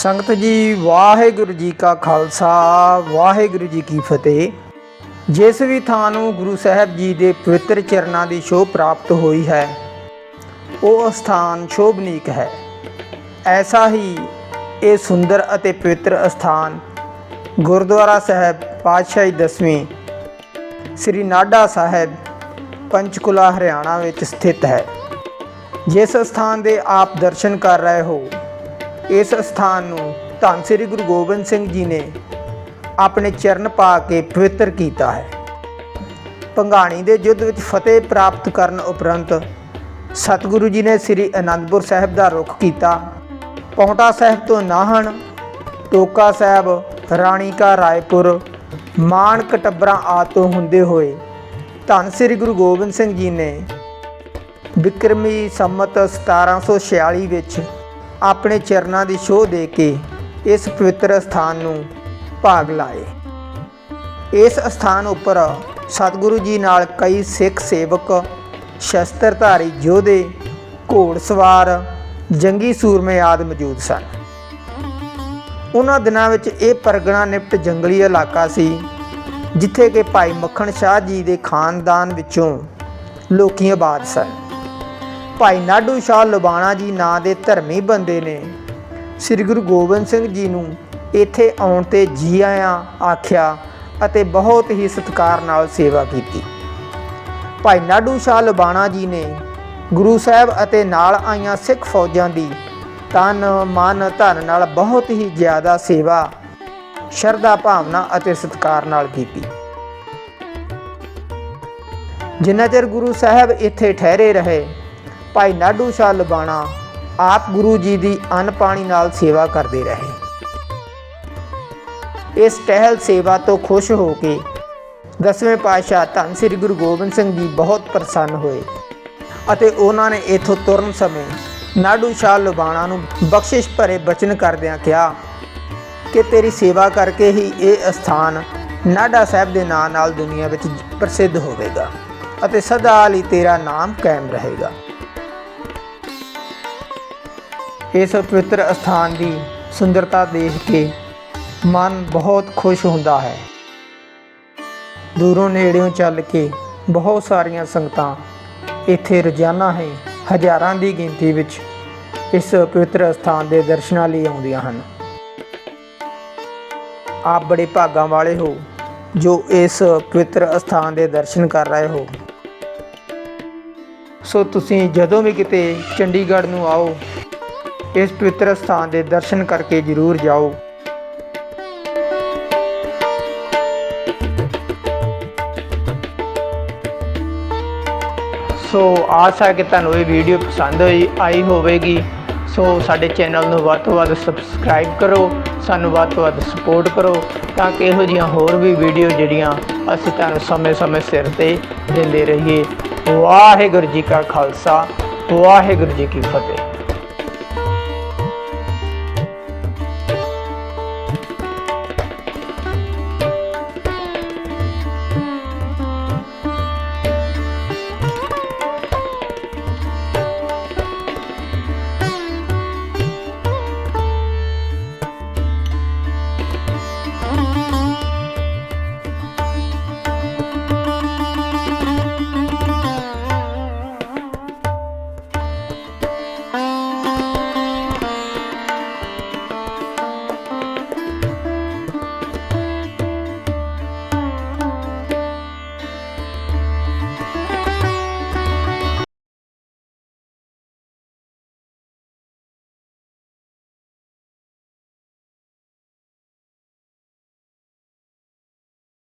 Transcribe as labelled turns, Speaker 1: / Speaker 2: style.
Speaker 1: ਸੰਗਤ ਜੀ, ਵਾਹਿਗੁਰੂ ਜੀ ਕਾ ਖਾਲਸਾ, ਵਾਹਿਗੁਰੂ ਜੀ ਕੀ ਫਤਿਹ। ਜਿਸ ਵੀ ਥਾਂ ਨੂੰ ਗੁਰੂ ਸਾਹਿਬ ਜੀ ਦੇ ਪਵਿੱਤਰ ਚਰਨਾਂ ਦੀ ਸ਼ੋਭ ਪ੍ਰਾਪਤ ਹੋਈ ਹੈ, ਉਹ ਸਥਾਨ ਸ਼ੋਭਨੀਕ ਹੈ। ਐਸਾ ਹੀ ਇਹ ਸੁੰਦਰ ਅਤੇ ਪਵਿੱਤਰ ਸਥਾਨ ਗੁਰਦੁਆਰਾ ਸਾਹਿਬ ਪਾਤਸ਼ਾਹੀ ਦਸਵੀਂ ਸ੍ਰੀ ਨਾਡਾ ਸਾਹਿਬ, ਪੰਚਕੁਲਾ, ਹਰਿਆਣਾ ਵਿੱਚ ਸਥਿਤ ਹੈ। ਜਿਸ ਸਥਾਨ ਦੇ ਆਪ ਦਰਸ਼ਨ ਕਰ ਰਹੇ ਹੋ ਇਸ ਸਥਾਨ ਨੂੰ ਧੰਨ ਸ੍ਰੀ ਗੁਰੂ ਗੋਬਿੰਦ ਸਿੰਘ ਜੀ ਨੇ ਆਪਣੇ ਚਰਨ ਪਾ ਕੇ ਪਵਿੱਤਰ ਕੀਤਾ ਹੈ। ਭੰਗਾਣੀ ਦੇ ਯੁੱਧ ਵਿੱਚ ਫਤਿਹ ਪ੍ਰਾਪਤ ਕਰਨ ਉਪਰੰਤ ਸਤਿਗੁਰੂ ਜੀ ਨੇ ਸ੍ਰੀ ਅਨੰਦਪੁਰ ਸਾਹਿਬ ਦਾ ਰੁਖ ਕੀਤਾ। ਪੌਂਟਾ ਸਾਹਿਬ ਤੋਂ ਨਾਹਣ ਟੋਕਾ ਸਾਹਿਬ ਰਾਣੀ ਕਾ ਰਾਏਪੁਰ ਮਾਨ ਕਟਬਰਾ ਆ ਤੋਂ ਹੁੰਦੇ ਹੋਏ ਧੰਨ ਸ੍ਰੀ ਗੁਰੂ ਗੋਬਿੰਦ ਸਿੰਘ ਜੀ ਨੇ ਬਿਕਰਮੀ ਸੰਮਤ 1746 ਵਿੱਚ ਆਪਣੇ ਚਰਨਾਂ ਦੀ ਸ਼ੋਅ ਦੇ ਕੇ ਇਸ ਪਵਿੱਤਰ ਸਥਾਨ ਨੂੰ ਭਾਗ ਲਾਏ। ਇਸ ਸਥਾਨ ਉੱਪਰ ਸਤਿਗੁਰੂ ਜੀ ਨਾਲ ਕਈ ਸਿੱਖ ਸੇਵਕ, ਸ਼ਸਤਰਧਾਰੀ ਯੋਧੇ ਘੋੜਸਵਾਰ ਜੰਗੀ ਸੂਰਮੇ ਆਦਿ ਮੌਜੂਦ ਸਨ। ਉਹਨਾਂ ਦਿਨਾਂ ਵਿੱਚ ਇਹ ਪਰਗਣਾ ਨਿਪਟ ਜੰਗਲੀ ਇਲਾਕਾ ਸੀ, ਜਿੱਥੇ ਕਿ ਭਾਈ ਮੱਖਣ ਸ਼ਾਹ ਜੀ ਦੇ ਖਾਨਦਾਨ ਵਿੱਚੋਂ ਲੋਕੀ ਆਬਾਦ ਸਨ। ਭਾਈ ਨਾਡੂ ਸ਼ਾਹ ਲੁਬਾਣਾ ਜੀ ਨਾਂ ਦੇ ਧਰਮੀ ਬੰਦੇ ਨੇ। ਸ੍ਰੀ ਗੁਰੂ ਗੋਬਿੰਦ ਸਿੰਘ ਜੀ ਨੂੰ ਇੱਥੇ ਆਉਣ ਤੇ ਜੀ ਆਇਆਂ ਆਖਿਆ ਅਤੇ ਬਹੁਤ ਹੀ ਸਤਿਕਾਰ ਨਾਲ ਸੇਵਾ ਕੀਤੀ। ਭਾਈ ਨਾਡੂ ਸ਼ਾਹ ਲੁਬਾਣਾ ਜੀ ਨੇ ਗੁਰੂ ਸਾਹਿਬ ਅਤੇ ਨਾਲ ਆਈਆਂ ਸਿੱਖ ਫੌਜਾਂ ਦੀ ਤਨ, ਮਨ, ਧਨ ਨਾਲ ਬਹੁਤ ਹੀ ਜ਼ਿਆਦਾ ਸੇਵਾ, ਸ਼ਰਧਾ ਭਾਵਨਾ ਅਤੇ ਸਤਿਕਾਰ ਨਾਲ ਕੀਤੀ। ਜਿੰਨਾ ਚਿਰ ਗੁਰੂ ਸਾਹਿਬ ਇੱਥੇ ਠਹਿਰੇ ਰਹੇ ਭਾਈ ਨਾਡੂ ਸ਼ਾਹ ਲਬਾਣਾ ਆਪ ਗੁਰੂ ਜੀ ਦੀ ਅੰਨ ਪਾਣੀ ਨਾਲ ਸੇਵਾ ਕਰਦੇ ਰਹੇ। ਇਸ ਟਹਿਲ ਸੇਵਾ ਤੋਂ ਖੁਸ਼ ਹੋ ਕੇ ਦਸਵੇਂ ਪਾਤਸ਼ਾਹ ਧੰਨ ਸ੍ਰੀ ਗੁਰੂ ਗੋਬਿੰਦ ਸਿੰਘ ਜੀ ਬਹੁਤ ਪ੍ਰਸੰਨ ਹੋਏ ਅਤੇ ਉਹਨਾਂ ਨੇ ਇਥੋਂ ਤੁਰਨ ਸਮੇਂ ਨਾਡੂ ਸ਼ਾਹ ਲੁਬਾਣਾ ਨੂੰ ਬਖਸ਼ਿਸ਼ ਭਰੇ ਬਚਨ ਕਰਦਿਆਂ ਕਿਹਾ ਕਿ ਤੇਰੀ ਸੇਵਾ ਕਰਕੇ ਹੀ ਇਹ ਸਥਾਨ ਨਾਡਾ ਸਾਹਿਬ ਦੇ ਨਾਂ ਨਾਲ ਦੁਨੀਆ ਵਿੱਚ ਪ੍ਰਸਿੱਧ ਹੋਵੇਗਾ ਅਤੇ ਸਦਾ ਲਈ ਤੇਰਾ ਨਾਮ ਕਾਇਮ ਰਹੇਗਾ। ਇਸ ਪਵਿੱਤਰ ਸਥਾਨ ਦੀ ਸੁੰਦਰਤਾ ਦੇਖ ਕੇ ਮਨ ਬਹੁਤ ਖੁਸ਼ ਹੁੰਦਾ ਹੈ। ਦੂਰੋਂ ਨੇੜਿਓਂ ਚੱਲ ਕੇ ਬਹੁਤ ਸਾਰੀਆਂ ਸੰਗਤਾਂ ਇੱਥੇ ਰੋਜ਼ਾਨਾ ਹੀ ਹਜ਼ਾਰਾਂ ਦੀ ਗਿਣਤੀ ਵਿੱਚ ਇਸ ਪਵਿੱਤਰ ਸਥਾਨ ਦੇ ਦਰਸ਼ਨਾਂ ਲਈ ਆਉਂਦੀਆਂ ਹਨ। ਆਪ ਬੜੇ ਭਾਗਾਂ ਵਾਲੇ ਹੋ ਜੋ ਇਸ ਪਵਿੱਤਰ ਸਥਾਨ ਦੇ ਦਰਸ਼ਨ ਕਰ ਰਹੇ ਹੋ। ਸੋ ਤੁਸੀਂ ਜਦੋਂ ਵੀ ਕਿਤੇ ਚੰਡੀਗੜ੍ਹ ਨੂੰ ਆਓ ਇਸ ਪਵਿੱਤਰ ਸਥਾਨ ਦੇ ਦਰਸ਼ਨ ਕਰਕੇ ਜ਼ਰੂਰ ਜਾਓ। ਸੋ ਆਸ ਹੈ ਕਿ ਤੁਹਾਨੂੰ ਇਹ ਵੀਡੀਓ ਪਸੰਦ ਹੋਈ, ਆਈ ਹੋਵੇਗੀ। ਸੋ ਸਾਡੇ ਚੈਨਲ ਨੂੰ ਵੱਧ ਤੋਂ ਵੱਧ ਸਬਸਕ੍ਰਾਈਬ ਕਰੋ, ਸਾਨੂੰ ਵੱਧ ਤੋਂ ਵੱਧ ਸਪੋਰਟ ਕਰੋ ਤਾਂ ਕਿ ਇਹੋ ਜਿਹੀਆਂ ਹੋਰ ਵੀ ਵੀਡੀਓ ਜਿਹੜੀਆਂ ਅਸੀਂ ਤੁਹਾਨੂੰ ਸਮੇਂ-ਸਮੇਂ ਸਿਰ ਤੇ ਦਿੰਦੇ ਰਹੀਏ। ਵਾਹਿਗੁਰੂ ਜੀ ਕਾ ਖਾਲਸਾ, ਵਾਹਿਗੁਰੂ ਜੀ ਕੀ ਫਤਿਹ।